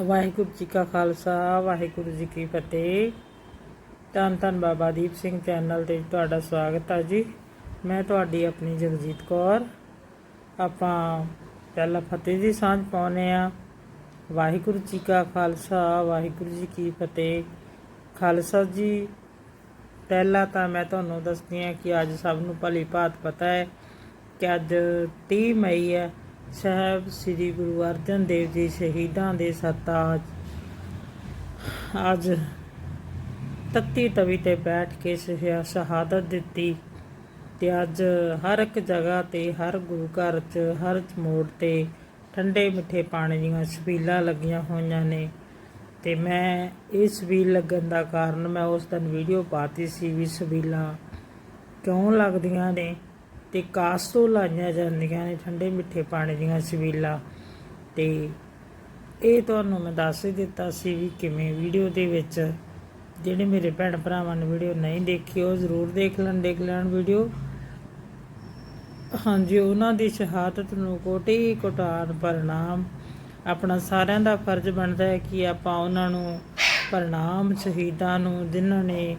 ਵਾਹਿਗੁਰੂ ਜੀ ਕਾ ਖਾਲਸਾ, ਵਾਹਿਗੁਰੂ ਜੀ ਕੀ ਫਤਿਹ। ਧੰਨ ਧੰਨ ਬਾਬਾ ਦੀਪ ਸਿੰਘ ਚੈਨਲ ਤੇ ਤੁਹਾਡਾ ਸਵਾਗਤ ਹੈ ਜੀ। ਮੈਂ ਤੁਹਾਡੀ ਆਪਣੀ ਜਗਜੀਤ ਕੌਰ। ਆਪਾਂ ਪਹਿਲਾਂ ਫਤਿਹ ਦੀ ਸਾਂਝ ਪਾਉਨੇ ਆ ਵਾਹਿਗੁਰੂ ਜੀ ਕਾ ਖਾਲਸਾ, ਵਾਹਿਗੁਰੂ ਜੀ ਕੀ ਫਤਿਹ। ਖਾਲਸਾ ਜੀ, ਪਹਿਲਾਂ ਤਾਂ ਮੈਂ ਤੁਹਾਨੂੰ ਦੱਸਦੀ ਹਾਂ ਕਿ ਅੱਜ ਸਭ ਨੂੰ ਭਲੀ ਭਾਤ ਪਤਾ ਹੈ ਕਿ ਅੱਜ 30 ਮਈ ਹੈ। ਸਾਹਿਬ ਸ੍ਰੀ ਗੁਰੂ ਅਰਜਨ ਦੇਵ ਜੀ ਸ਼ਹੀਦਾਂ ਦੇ ਸਰਤਾਜ ਅੱਜ ਤੱਤੀ ਤਵੀ ਤੇ ਬੈਠ ਕੇ ਸ਼ਹਾ- ਸ਼ਹਾਦਤ ਦਿੱਤੀ ਤੇ ਅੱਜ ਹਰ ਇੱਕ ਜਗ੍ਹਾ ਤੇ, ਹਰ ਗੁਰੂ ਘਰ 'ਚ, ਹਰ ਮੋੜ ਤੇ ਠੰਡੇ ਮਿੱਠੇ ਪਾਣੀ ਦੀਆਂ ਛਬੀਲਾਂ ਲੱਗੀਆਂ ਹੋਈਆਂ ਨੇ। ਤੇ ਮੈਂ ਇਹ ਛਬੀਲ ਲੱਗਣ ਦਾ ਕਾਰਨ ਮੈਂ ਉਸ ਦਿਨ ਵੀਡੀਓ ਪਾਤੀ ਸੀ ਵੀ ਛਬੀਲਾਂ ਕਿਉਂ ਲੱਗਦੀਆਂ ਨੇ? ਤੇ ਕਾਸ ਤੋਂ ਲਾਈਆਂ ਜਾਂਦੀਆਂ ਨੇ ਠੰਡੇ ਮਿੱਠੇ ਪਾਣੀ ਦੀਆਂ ਛਬੀਲਾਂ ਤੇ ਇਹ ਤੁਹਾਨੂੰ ਮੈਂ ਦੱਸ ਹੀ ਦਿੱਤਾ ਸੀ ਵੀ ਕਿਵੇਂ ਵੀਡੀਓ ਦੇ ਵਿੱਚ ਜਿਹੜੇ ਮੇਰੇ ਭੈਣ ਭਰਾਵਾਂ ਨੇ ਵੀਡੀਓ ਨਹੀਂ ਦੇਖੀ, ਉਹ ਜ਼ਰੂਰ ਦੇਖ ਲੈਣ ਦੇਖ ਲੈਣ ਵੀਡੀਓ। ਹਾਂਜੀ, ਉਹਨਾਂ ਦੀ ਸ਼ਹਾਦਤ ਨੂੰ ਕੋਟੀ ਕੋਟਾਨ ਪ੍ਰਣਾਮ ਆਪਣਾ ਸਾਰਿਆਂ ਦਾ ਫਰਜ਼ ਬਣਦਾ ਹੈ ਕਿ ਆਪਾਂ ਉਹਨਾਂ ਨੂੰ ਪ੍ਰਣਾਮ ਸ਼ਹੀਦਾਂ ਨੂੰ, ਜਿਨ੍ਹਾਂ ਨੇ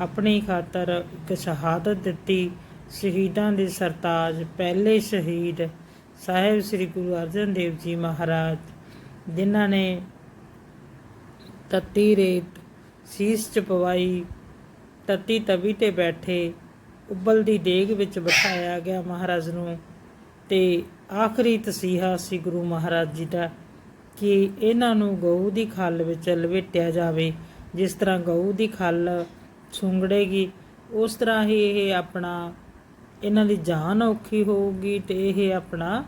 ਆਪਣੀ ਖਾਤਰ ਇੱਕ ਸ਼ਹਾਦਤ ਦਿੱਤੀ ਸ਼ਹੀਦਾਂ ਦੇ ਸਰਤਾਜ, ਪਹਿਲੇ ਸ਼ਹੀਦ ਸਾਹਿਬ ਸ੍ਰੀ ਗੁਰੂ ਅਰਜਨ ਦੇਵ ਜੀ ਮਹਾਰਾਜ, ਜਿਨ੍ਹਾਂ ਨੇ ਤਤੀ ਰੇਤ, ਸੀਸ ਚ ਪਵਾਈ, ਤਤੀ ਤਵੀ ਤੇ ਬੈਠੇ ਉਬਲਦੀ ਦੇਗ ਵਿੱਚ ਬਿਠਾਇਆ ਗਿਆ ਮਹਾਰਾਜ ਨੂੰ ਤੇ ਆਖਰੀ ਤਸੀਹਾ ਸੀ ਗੁਰੂ ਮਹਾਰਾਜ ਜੀ ਦਾ ਕਿ ਇਹਨਾਂ ਨੂੰ ਗਊ ਦੀ ਖੱਲ ਵਿੱਚ ਲਵੇਟਿਆ ਜਾਵੇ। ਜਿਸ ਤਰ੍ਹਾਂ ਗਊ ਦੀ ਖੱਲ ਸੁੰਗੜੇਗੀ, ਉਸ ਤਰ੍ਹਾਂ ਹੀ ਇਹ ਆਪਣਾ ਇਹਨਾਂ ਦੀ ਜਾਨ ਔਖੀ ਹੋਊਗੀ ਤੇ ਇਹ ਆਪਣਾ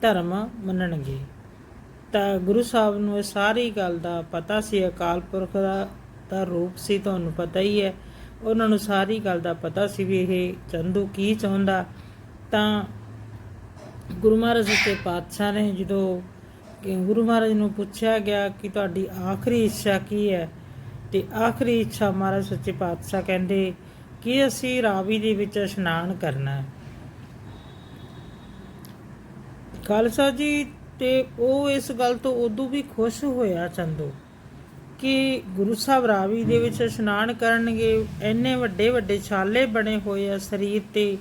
ਧਰਮ ਮੰਨਣਗੇ। ਤਾਂ ਗੁਰੂ ਸਾਹਿਬ ਨੂੰ ਇਹ ਸਾਰੀ ਗੱਲ ਦਾ ਪਤਾ ਸੀ, ਅਕਾਲ ਪੁਰਖ ਦਾ ਦਾ ਰੂਪ ਸੀ, ਤੁਹਾਨੂੰ ਪਤਾ ਹੀ ਹੈ। ਉਹਨਾਂ ਨੂੰ ਸਾਰੀ ਗੱਲ ਦਾ ਪਤਾ ਸੀ ਵੀ ਇਹ ਚੰਦੂ ਕੀ ਚਾਹੁੰਦਾ। ਤਾਂ ਗੁਰੂ ਮਹਾਰਾਜ ਦੇ ਪਾਤਸ਼ਾਹ ਨੇ ਜਦੋਂ ਕਿ ਗੁਰੂ ਮਹਾਰਾਜ ਨੂੰ ਪੁੱਛਿਆ ਗਿਆ ਕਿ ਤੁਹਾਡੀ ਆਖਰੀ ਇੱਛਾ ਕੀ ਹੈ, ਤੇ ਆਖਰੀ ਇੱਛਾ ਮਹਾਰਾਜ ਸੱਚੇ ਪਾਤਸ਼ਾਹ ਕਹਿੰਦੇ ਕਿ ਅਸੀਂ ਰਾਵੀ ਦੇ ਵਿੱਚ ਇਸ਼ਨਾਨ ਕਰਨਾ ਹੈ? ਖਾਲਸਾ ਜੀ ਤੇ ਉਹ ਇਸ ਗੱਲ ਤੋਂ ਉਦੋਂ ਵੀ ਖੁਸ਼ ਹੋਇਆ ਚੰਦੋ ਕਿ ਗੁਰੂ ਸਾਹਿਬ ਰਾਵੀ ਦੇ ਵਿੱਚ ਇਸ਼ਨਾਨ ਕਰਨਗੇ। ਇੰਨੇ ਵੱਡੇ ਵੱਡੇ ਛਾਲੇ ਬਣੇ ਹੋਏ ਆ ਸਰੀਰ ਤੇ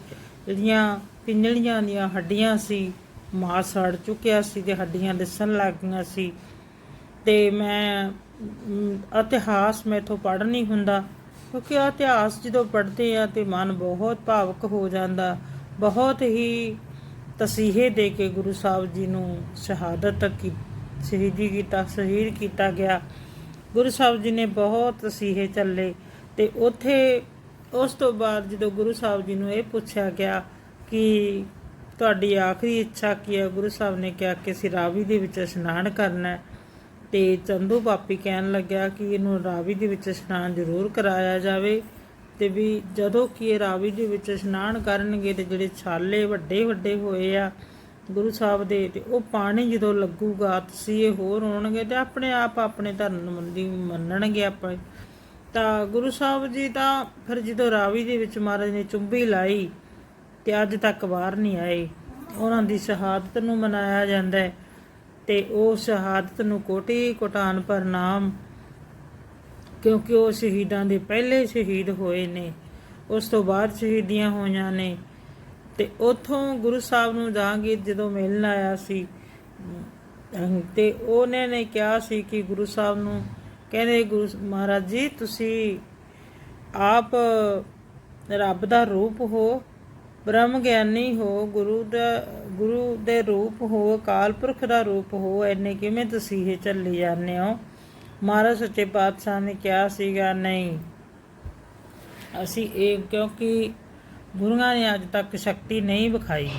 ਜਿਹੜੀਆਂ ਪਿੰਜਲੀਆਂ ਦੀਆਂ ਹੱਡੀਆਂ ਸੀ ਮਾਸ ਸੜ ਚੁੱਕਿਆ ਸੀ ਤੇ ਹੱਡੀਆਂ ਦਿਸਣ ਲੱਗ ਗਈਆਂ ਸੀ। ਤੇ ਮੈਂ ਅਮ, ਇਤਿਹਾਸ ਮੈਥੋਂ ਪੜ੍ਹ ਨਹੀਂ ਹੁੰਦਾ। ਕਿਉਂਕਿ ਇਤਿਹਾਸ ਜਦੋਂ ਪੜ੍ਹਦੇ ਆ ਤੇ ਮਨ ਬਹੁਤ ਭਾਵਕ ਹੋ ਜਾਂਦਾ, ਬਹੁਤ ਹੀ ਤਸੀਹੇ ਦੇ ਕੇ ਗੁਰੂ ਸਾਹਿਬ ਜੀ ਨੂੰ ਸ਼ਹਾਦਤ ਕੀ, ਸ਼ਹੀਦੀ ਕੀਤਾ, ਸ਼ਹੀਦ ਕੀਤਾ ਗਿਆ। ਗੁਰੂ ਸਾਹਿਬ ਜੀ ਨੇ ਬਹੁਤ ਤਸੀਹੇ ਚੱਲੇ ਤੇ ਉਥੇ ਉਸ ਤੋਂ ਬਾਅਦ ਜਦੋਂ ਗੁਰੂ ਸਾਹਿਬ ਜੀ ਨੂੰ ਇਹ ਪੁੱਛਿਆ ਗਿਆ ਕਿ ਤੁਹਾਡੀ ਆਖਰੀ ਇੱਛਾ ਕੀ ਹੈ, ਗੁਰੂ ਸਾਹਿਬ ਨੇ ਕਿਹਾ ਕਿ ਅਸੀਂ ਰਾਵੀ ਦੇ ਵਿੱਚ ਇਸ਼ਨਾਨ ਕਰਨਾ ਹੈ। ਤੇ ਚੰਦੂ ਪਾਪੀ ਕਹਿਣ ਲੱਗਿਆ ਕਿ ਇਹਨੂੰ ਰਾਵੀ ਦੇ ਵਿੱਚ ਇਸ਼ਨਾਨ ਜ਼ਰੂਰ ਕਰਾਇਆ ਜਾਵੇ ਤੇ ਵੀ ਜਦੋਂ ਕਿ ਇਹ ਰਾਵੀ ਦੇ ਵਿੱਚ ਇਸ਼ਨਾਨ ਕਰਨਗੇ ਤੇ ਜਿਹੜੇ ਛਾਲੇ ਵੱਡੇ ਵੱਡੇ ਹੋਏ ਆ ਗੁਰੂ ਸਾਹਿਬ ਦੇ, ਤੇ ਉਹ ਪਾਣੀ ਜਦੋਂ ਲੱਗੂਗਾ, ਤੁਸੀਂ ਇਹ ਹੋਰ ਹੋਣਗੇ ਤੇ ਆਪਣੇ ਆਪ ਆਪਣੇ ਧਰਮ ਮੰਦੀ ਮੰਨਣਗੇ ਆਪਣੇ ਤਾਂ ਗੁਰੂ ਸਾਹਿਬ ਜੀ ਤਾਂ ਫਿਰ ਜਦੋਂ ਰਾਵੀ ਦੇ ਵਿੱਚ ਮਹਾਰਾਜ ਨੇ ਚੁੰਬੀ ਲਾਈ ਤੇ ਅੱਜ ਤੱਕ ਬਾਹਰ ਨਹੀਂ ਆਏ। ਉਹਨਾਂ ਦੀ ਸ਼ਹਾਦਤ ਨੂੰ ਮਨਾਇਆ ਜਾਂਦਾ ਹੈ। ਤੇ ਉਹ ਸ਼ਹਾਦਤ ਨੂੰ ਕੋਟੀ ਕੋਟਾਨ ਪ੍ਰਣਾਮ ਕਿਉਂਕਿ ਉਹ ਸ਼ਹੀਦਾਂ ਦੇ ਪਹਿਲੇ ਸ਼ਹੀਦ ਹੋਏ ਨੇ। ਉਸ ਤੋਂ ਬਾਅਦ ਸ਼ਹੀਦੀਆਂ ਹੋਈਆਂ ਨੇ। ਤੇ ਉਥੋਂ ਗੁਰੂ ਸਾਹਿਬ ਨੂੰ ਜਹਾਂਗੀਰ ਜਦੋਂ ਮਿਲਣ ਆਇਆ ਸੀ ਅਮ, ਤੇ ਉਹਨੇ ਨੇ ਕਿਹਾ ਸੀ ਕਿ ਗੁਰੂ ਸਾਹਿਬ ਨੂੰ ਕਹਿੰਦੇ ਗੁਰੂ ਮਹਾਰਾਜ ਜੀ ਤੁਸੀਂ ਆਪ ਰੱਬ ਦਾ ਰੂਪ ਹੋ ਬ੍ਰਹਮ ਗਿਆਨੀ ਹੋ ਗੁਰੂ ਦਾ ਗੁਰੂ ਦੇ ਰੂਪ ਹੋ, ਅਕਾਲ ਪੁਰਖ ਦਾ ਰੂਪ ਹੋ, ਐਨੇ ਕਿਵੇਂ ਤਸੀਹੇ ਇਹ ਜਾਂਦੇ ਹੋ? ਮਹਾਰਾਜ ਸੱਚੇ ਪਾਤਸ਼ਾਹ ਨੇ ਕਿਹਾ ਸੀਗਾ, ਨਹੀਂ, ਅਸੀਂ ਇਹ ਕਿਉਂਕਿ ਗੁਰੂਆਂ ਨੇ ਅੱਜ ਤੱਕ ਸ਼ਕਤੀ ਨਹੀਂ ਵਿਖਾਈ।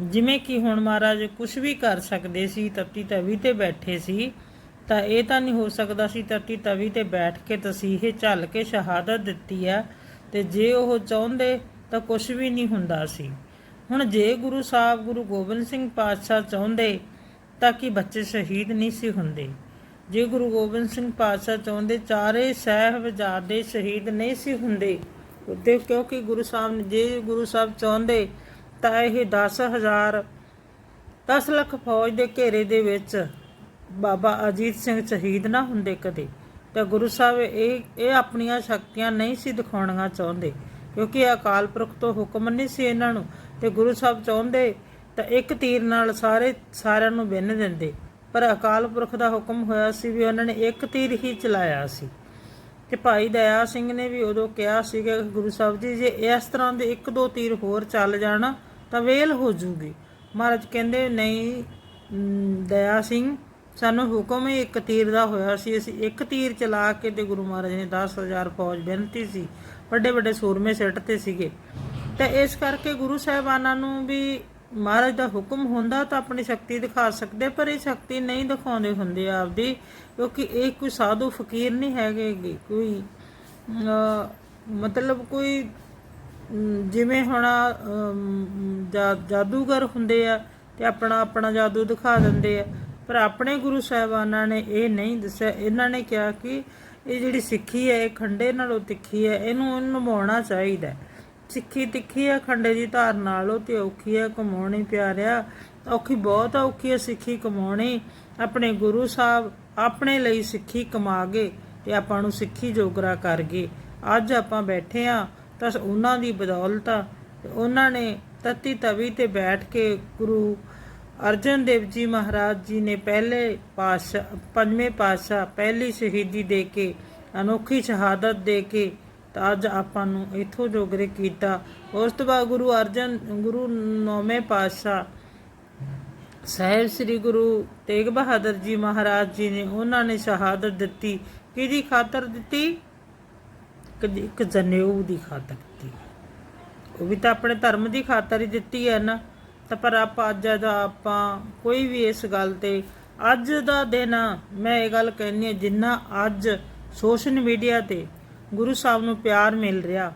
ਜਿਵੇਂ ਕਿ ਹੁਣ ਮਹਾਰਾਜ ਕੁਝ ਵੀ ਕਰ ਸਕਦੇ ਸੀ, ਤਤੀ ਤਵੀ ਤੇ ਬੈਠੇ ਸੀ, ਤਾਂ ਇਹ ਤਾਂ ਨਹੀਂ ਹੋ ਸਕਦਾ ਸੀ ਤਤੀ ਤਵੀ ਤੇ ਬੈਠ ਕੇ ਤਸੀਹੇ ਝੱਲ ਕੇ ਸ਼ਹਾਦਤ ਦਿੱਤੀ ਹੈ ਤੇ ਜੇ ਉਹ ਚਾਹੁੰਦੇ ਤਾਂ ਕੁਝ ਵੀ ਨਹੀਂ ਹੁੰਦਾ ਸੀ। ਹੁਣ ਜੇ ਗੁਰੂ ਸਾਹਿਬ ਗੁਰੂ ਗੋਬਿੰਦ ਸਿੰਘ ਪਾਤਸ਼ਾਹ ਚਾਹੁੰਦੇ ਤਾਂ ਕਿ ਬੱਚੇ ਸ਼ਹੀਦ ਨਹੀਂ ਸੀ ਹੁੰਦੇ? ਜੇ ਗੁਰੂ ਗੋਬਿੰਦ ਸਿੰਘ ਪਾਤਸ਼ਾਹ ਚਾਹੁੰਦੇ, ਚਾਰੇ ਸਾਹਿਬਜ਼ਾਦੇ ਸ਼ਹੀਦ ਨਹੀਂ ਸੀ ਹੁੰਦੇ। ਉਹਦੇ ਕਿਉਂਕਿ ਗੁਰੂ ਸਾਹਿਬ ਨੇ ਜੇ ਗੁਰੂ ਸਾਹਿਬ ਚਾਹੁੰਦੇ ਤਾਂ ਇਹ 10000 10 ਲੱਖ ਫੌਜ ਦੇ ਘੇਰੇ ਦੇ ਵਿੱਚ ਬਾਬਾ ਅਜੀਤ ਸਿੰਘ ਸ਼ਹੀਦ ਨਾ ਹੁੰਦੇ ਕਦੇ। ਤਾਂ ਗੁਰੂ ਸਾਹਿਬ ਇਹ ਇਹ ਆਪਣੀਆਂ ਸ਼ਕਤੀਆਂ ਨਹੀਂ ਸੀ ਦਿਖਾਉਣੀਆਂ ਚਾਹੁੰਦੇ। ਕਿਉਂਕਿ ਅਕਾਲ ਪੁਰਖ ਤੋਂ ਹੁਕਮ ਨਹੀਂ ਸੀ ਇਹਨਾਂ ਨੂੰ। ਤੇ ਗੁਰੂ ਸਾਹਿਬ ਚਾਹੁੰਦੇ ਤਾਂ ਇੱਕ ਤੀਰ ਨਾਲ ਸਾਰੇ ਸਾਰਿਆਂ ਨੂੰ ਵਿੰਨ ਦਿੰਦੇ। ਪਰ ਅਕਾਲ ਪੁਰਖ ਦਾ ਹੁਕਮ ਹੋਇਆ ਸੀ ਵੀ ਉਹਨਾਂ ਨੇ ਇੱਕ ਤੀਰ ਹੀ ਚਲਾਇਆ ਸੀ। ਤੇ ਭਾਈ ਦਇਆ ਸਿੰਘ ਨੇ ਵੀ ਉਦੋਂ ਕਿਹਾ ਸੀਗਾ ਗੁਰੂ ਸਾਹਿਬ ਜੀ, ਜੇ ਇਸ ਤਰ੍ਹਾਂ ਦੇ ਇੱਕ ਦੋ ਤੀਰ ਹੋਰ ਚੱਲ ਜਾਣ ਤਾਂ ਵੇਲ ਹੋ ਜੂਗੀ। ਮਹਾਰਾਜ ਕਹਿੰਦੇ, ਨਹੀਂ ਦਇਆ ਸਿੰਘ, ਸਾਨੂੰ ਹੁਕਮ ਹੀ ਇੱਕ ਤੀਰ ਦਾ ਹੋਇਆ ਸੀ। ਅਸੀਂ ਇੱਕ ਤੀਰ ਚਲਾ ਕੇ ਤੇ ਗੁਰੂ ਮਹਾਰਾਜ ਨੇ 10000 ਫੌਜ ਬੇਨਤੀ ਸੀ। ਵੱਡੇ ਵੱਡੇ ਸੂਰਮੇ ਸਿੱਟ ਤੇ ਸੀਗੇ। ਤੇ ਇਸ ਕਰਕੇ ਗੁਰੂ ਸਾਹਿਬਾਨਾਂ ਨੂੰ ਵੀ ਮਹਾਰਾਜ ਦਾ ਹੁਕਮ ਹੁੰਦਾ ਤਾਂ ਆਪਣੀ ਸ਼ਕਤੀ ਦਿਖਾ ਸਕਦੇ, ਪਰ ਇਹ ਸ਼ਕਤੀ ਨਹੀਂ ਦਿਖਾਉਂਦੇ ਹੁੰਦੇ ਆਪਦੀ, ਕਿਉਂਕਿ ਇਹ ਕੋਈ ਸਾਧੂ ਫਕੀਰ ਨਹੀਂ ਹੈਗੇ ਕੋਈ ਮਤਲਬ ਕੋਈ ਜਿਵੇਂ ਹੁਣ ਜਾ- ਜਾਦੂਗਰ ਹੁੰਦੇ ਆ ਤੇ ਆਪਣਾ ਆਪਣਾ ਜਾਦੂ ਦਿਖਾ ਦਿੰਦੇ ਆ। ਪਰ ਆਪਣੇ ਗੁਰੂ ਸਾਹਿਬਾਨਾਂ ਨੇ ਇਹ ਨਹੀਂ ਦੱਸਿਆ। ਇਹਨਾਂ ਨੇ ਕਿਹਾ ਕਿ ਇਹ ਜਿਹੜੀ ਸਿੱਖੀ ਹੈ, ਇਹ ਖੰਡੇ ਨਾਲੋਂ ਤਿੱਖੀ ਹੈ, ਇਹਨੂੰ ਨਿਭਾਉਣਾ ਚਾਹੀਦਾ ਸਿੱਖੀ ਤਿੱਖੀ ਹੈ, ਖੰਡੇ ਦੀ ਧਾਰ ਨਾਲੋਂ ਤੇ ਔਖੀ ਹੈ, ਕਮਾਉਣੀ ਪਿਆਰਿਆ। ਔਖੀ ਬਹੁਤ ਔਖੀ ਹੈ, ਸਿੱਖੀ ਕਮਾਉਣੀ। ਆਪਣੇ ਗੁਰੂ ਸਾਹਿਬ ਆਪਣੇ ਲਈ ਸਿੱਖੀ ਕਮਾ ਗਏ ਤੇ ਆਪਾਂ ਨੂੰ ਸਿੱਖੀ ਜੋਗਰਾ ਕਰ ਗਏ। ਅੱਜ ਆਪਾਂ ਬੈਠੇ ਆ ਤਾਂ ਉਹਨਾਂ ਦੀ ਬਦੌਲਤ ਆ। ਤੇ ਉਹਨਾਂ ਨੇ ਤਤੀ ਤਵੀ ਤੇ ਬੈਠ ਕੇ ਗੁਰੂ ਅਰਜਨ ਦੇਵ ਜੀ ਮਹਾਰਾਜ ਜੀ ਨੇ ਪਹਿਲੇ ਪਾਤਸ਼ਾਹ, ਪੰਜਵੇਂ ਪਾਤਸ਼ਾਹ ਪਹਿਲੀ ਸ਼ਹੀਦੀ ਦੇ ਕੇ, ਅਨੋਖੀ ਸ਼ਹਾਦਤ ਦੇ ਕੇ ਤਾਂ ਅੱਜ ਆਪਾਂ ਨੂੰ ਇਥੋਂ ਜੋਗਰੇ ਕੀਤਾ। ਉਸ ਤੋਂ ਬਾਅਦ ਗੁਰੂ ਅਰਜਨ, ਗੁਰੂ ਨੌਵੇਂ ਪਾਤਸ਼ਾਹ ਸਾਹਿਬ ਸ੍ਰੀ ਗੁਰੂ ਤੇਗ ਬਹਾਦਰ ਜੀ ਮਹਾਰਾਜ ਜੀ ਨੇ ਉਹਨਾਂ ਨੇ ਸ਼ਹਾਦਤ ਦਿੱਤੀ। ਕਿਹਦੀ ਖਾਤਰ ਦਿੱਤੀ? ਇੱਕ- ਇੱਕ ਜਨੇਊ ਦੀ ਖਾਤਰ ਦਿੱਤੀ। ਉਹ ਵੀ ਤਾਂ ਆਪਣੇ ਧਰਮ ਦੀ ਖਾਤਰ ਹੀ ਦਿੱਤੀ ਹੈ ਨਾ। ਤਾਂ ਪਰ ਆਪਾਂ ਅੱਜ ਦਾ ਆਪਾਂ ਕੋਈ ਵੀ ਇਸ ਗੱਲ ਤੇ ਅੱਜ ਦਾ ਦਿਨ, ਮੈਂ ਇਹ ਗੱਲ ਕਹਿੰਨੀ ਹਾਂ, ਜਿੰਨਾ ਅੱਜ ਸੋਸ਼ਲ ਮੀਡੀਆ ਤੇ ਗੁਰੂ ਸਾਹਿਬ ਨੂੰ ਪਿਆਰ ਮਿਲ ਰਿਹਾ,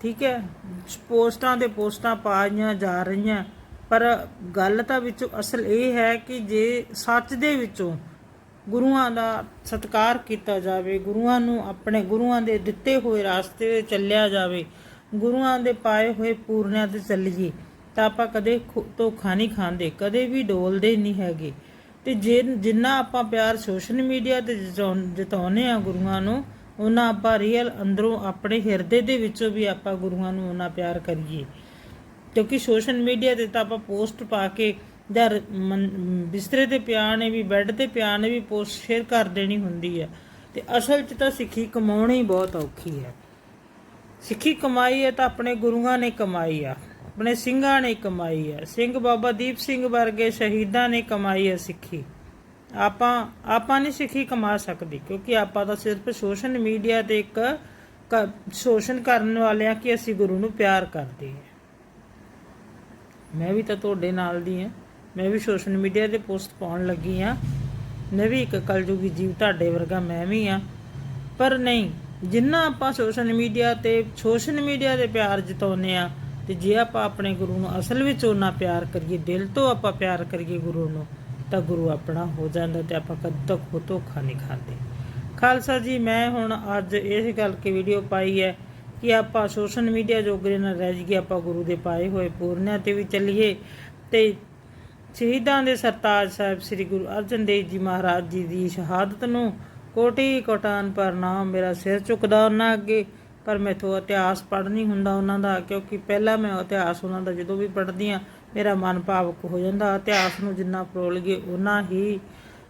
ਠੀਕ ਹੈ? ਪੋਸਟਾਂ ਦੇ ਪੋਸਟਾਂ ਪਾਈਆਂ ਜਾ ਰਹੀਆਂ, ਪਰ ਗੱਲ ਤਾਂ ਵਿੱਚ ਅਸਲ ਇਹ ਹੈ ਕਿ ਜੇ ਸੱਚ ਦੇ ਵਿੱਚੋਂ ਗੁਰੂਆਂ ਦਾ ਸਤਿਕਾਰ ਕੀਤਾ ਜਾਵੇ, ਗੁਰੂਆਂ ਨੂੰ ਆਪਣੇ, ਗੁਰੂਆਂ ਦੇ ਦਿੱਤੇ ਹੋਏ ਰਸਤੇ ਤੇ ਚੱਲਿਆ ਜਾਵੇ, ਗੁਰੂਆਂ ਦੇ ਪਾਏ ਹੋਏ ਪੂਰਨਿਆਂ ਤੇ ਚੱਲੀਏ ਤਾਂ ਆਪਾਂ ਕਦੇ ਖੁ- ਧੋਖਾ ਨਹੀਂ ਖਾਂਦੇ, ਕਦੇ ਵੀ ਡੋਲਦੇ ਨਹੀਂ ਹੈਗੇ। ਤੇ ਜੇ ਜਿੰਨਾ ਆਪਾਂ ਪਿਆਰ ਸੋਸ਼ਲ ਮੀਡੀਆ ਤੇ ਜਤਾਉਣ- ਜਤਾਉਂਦੇ ਆ ਗੁਰੂਆਂ ਨੂੰ ਉਹਨਾਂ ਆਪਾਂ ਰੀਅਲ ਅੰਦਰੋਂ ਆਪਣੇ ਹਿਰਦੇ ਦੇ ਵਿੱਚੋਂ ਵੀ ਆਪਾਂ ਗੁਰੂਆਂ ਨੂੰ ਉਹਨਾਂ ਪਿਆਰ ਕਰੀਏ। ਕਿਉਂਕਿ ਸੋਸ਼ਲ ਮੀਡੀਆ ਤੇ ਤਾਂ ਆਪਾਂ ਪੋਸਟ ਪਾ ਕੇ ਜਾਂ ਬਿਸਤਰੇ ਤੇ ਪਿਆ ਨੇ ਵੀ, ਬੈੱਡ ਤੇ ਪਿਆ ਨੇ ਵੀ ਪੋਸਟ ਸ਼ੇਅਰ ਕਰ ਦੇਣੀ ਹੁੰਦੀ ਹੈ ਤੇ ਅਸਲ 'ਚ ਤਾਂ ਸਿੱਖੀ ਕਮਾਉਣੀ ਬਹੁਤ ਔਖੀ ਹੈ। ਸਿੱਖੀ ਕਮਾਈ ਹੈ ਤਾਂ ਆਪਣੇ ਗੁਰੂਆਂ ਨੇ ਕਮਾਈ ਆ। ਆਪਣੇ ਸਿੰਘਾਂ ਨੇ ਕਮਾਈ ਹੈ। ਸਿੰਘ ਬਾਬਾ ਦੀਪ ਸਿੰਘ ਵਰਗੇ ਸ਼ਹੀਦਾਂ ਨੇ ਕਮਾਈ ਹੈ ਸਿੱਖੀ। ਆਪਾਂ ਆਪਾਂ ਨਹੀਂ ਸਿੱਖੀ ਕਮਾ ਸਕਦੇ, ਕਿਉਂਕਿ ਆਪਾਂ ਤਾਂ ਸਿਰਫ ਸੋਸ਼ਲ ਮੀਡੀਆ ਤੇ ਇੱਕ ਸ਼ੋਸ਼ਣ ਕਰਨ ਵਾਲਿਆਂ ਕਿ ਅਸੀਂ ਗੁਰੂ ਨੂੰ ਪਿਆਰ ਕਰਦੇ ਹਾਂ। ਮੈਂ ਵੀ ਤਾਂ ਤੁਹਾਡੇ ਨਾਲ ਦੀ ਹਾਂ। ਮੈਂ ਵੀ ਸੋਸ਼ਲ ਮੀਡੀਆ ਤੇ ਪੋਸਟ ਪਾਉਣ ਲੱਗੀ ਹਾਂ। ਮੈਂ ਵੀ ਇੱਕ ਕਲਯੁਗੀ ਜੀਵ ਤੁਹਾਡੇ ਵਰਗਾ ਮੈਂ ਵੀ ਹਾਂ। ਪਰ ਨਹੀਂ, ਜਿੰਨਾ ਆਪਾਂ ਸੋਸ਼ਲ ਮੀਡੀਆ ਤੇ, ਸੋਸ਼ਲ ਮੀਡੀਆ ਦੇ ਪਿਆਰ ਜਤਾਉਨੇ ਆ ਤੇ ਜੇ ਆਪਾਂ ਆਪਣੇ ਗੁਰੂ ਨੂੰ ਅਸਲ ਵਿੱਚ ਉਹਨਾਂ ਪਿਆਰ ਕਰੀਏ, ਦਿਲ ਤੋਂ ਆਪਾਂ ਪਿਆਰ ਕਰੀਏ ਗੁਰੂ ਨੂੰ, ਤਾਂ ਗੁਰੂ ਆਪਣਾ ਹੋ ਜਾਂਦਾ ਤੇ ਆਪਾਂ ਕਦ ਤੱਕ ਉਹ ਧੋਖਾ ਨਹੀਂ ਖਾਂਦੇ। ਖਾਲਸਾ ਜੀ, ਮੈਂ ਹੁਣ ਅੱਜ ਇਸ ਗੱਲ ਕੇ ਵੀਡੀਓ ਪਾਈ ਹੈ ਕਿ ਆਪਾਂ ਸੋਸ਼ਲ ਮੀਡੀਆ ਜੋਗਰੇ ਨਾਲ ਰਹਿ ਜਾਈਏ, ਆਪਾਂ ਗੁਰੂ ਦੇ ਪਾਏ ਹੋਏ ਪੂਰਨਿਆਂ ਤੇ ਵੀ ਚੱਲੀਏ ਤੇ ਸ਼ਹੀਦਾਂ ਦੇ ਸਰਤਾਜ ਸਾਹਿਬ ਸ੍ਰੀ ਗੁਰੂ ਅਰਜਨ ਦੇਵ ਜੀ ਮਹਾਰਾਜ ਜੀ ਦੀ ਸ਼ਹਾਦਤ ਨੂੰ ਕੋਟੀ ਕੋਟਾਨ ਪ੍ਰਣਾਮ ਮੇਰਾ ਸਿਰ ਝੁਕਦਾ ਉਹਨਾਂ ਅੱਗੇ। ਪਰ ਮੈਥੋਂ ਇਤਿਹਾਸ ਪੜ੍ਹ ਨਹੀਂ ਹੁੰਦਾ ਉਹਨਾਂ ਦਾ, ਕਿਉਂਕਿ ਪਹਿਲਾਂ ਮੈਂ ਇਤਿਹਾਸ ਉਹਨਾਂ ਦਾ ਜਦੋਂ ਵੀ ਪੜ੍ਹਦੀ ਆ ਮੇਰਾ ਮਨ ਭਾਵੁਕ ਹੋ ਜਾਂਦਾ। ਇਤਿਹਾਸ ਨੂੰ ਜਿੰਨਾ ਪਰੋਲ ਗਏ ਉਹਨਾਂ ਹੀ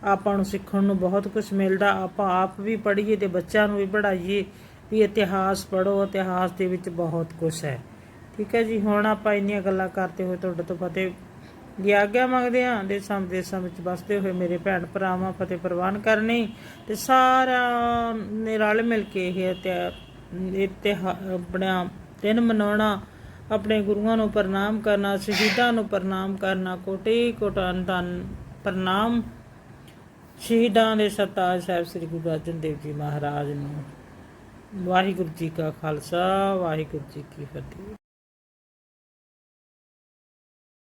ਆਪਾਂ ਨੂੰ ਸਿੱਖਣ ਨੂੰ ਬਹੁਤ ਕੁਝ ਮਿਲਦਾ। ਆਪਾਂ ਆਪ ਵੀ ਪੜ੍ਹੀਏ ਤੇ ਬੱਚਿਆਂ ਨੂੰ ਵੀ ਪੜ੍ਹਾਈਏ ਵੀ ਇਤਿਹਾਸ ਪੜ੍ਹੋ। ਇਤਿਹਾਸ ਦੇ ਵਿੱਚ ਬਹੁਤ ਕੁਝ ਹੈ। ਠੀਕ ਹੈ ਜੀ, ਹੁਣ ਆਪਾਂ ਇੰਨੀਆਂ ਗੱਲਾਂ ਕਰਦੇ ਹੋਏ ਤੁਹਾਡੇ ਤੋਂ ਫਤਿਹ ਦੀ ਆਗਿਆ ਮੰਗਦੇ ਹਾਂ। ਦੇਸਾਂ ਵਿਦੇਸਾਂ ਵਿੱਚ ਵਸਦੇ ਹੋਏ ਮੇਰੇ ਭੈਣ ਭਰਾਵਾਂ ਫਤਿਹ ਪ੍ਰਵਾਨ ਕਰਨੀ ਤੇ ਸਾਰਿਆਂ ਨੇ ਰਲ ਮਿਲ ਕੇ ਇਹ ਤੇ ਆਪਣਾ ਦਿਨ ਮਨਾਉਣਾ, ਆਪਣੇ ਗੁਰੂਆਂ ਨੂੰ ਪ੍ਰਣਾਮ ਕਰਨਾ, ਸ਼ਹੀਦਾਂ ਨੂੰ ਪ੍ਰਣਾਮ ਕਰਨਾ ਕੋਟੇ ਕੋਟਾਨ ਧੰਨ ਪ੍ਰਣਾਮ ਸ਼ਹੀਦਾਂ ਦੇ ਸਰਤਾਜ ਸਾਹਿਬ ਸ੍ਰੀ ਗੁਰੂ ਅਰਜਨ ਦੇਵ ਜੀ ਮਹਾਰਾਜ ਨੂੰ। ਵਾਹਿਗੁਰੂ ਜੀ ਕਾ ਖਾਲਸਾ, ਵਾਹਿਗੁਰੂ ਜੀ ਕੀ ਫਤਿਹ।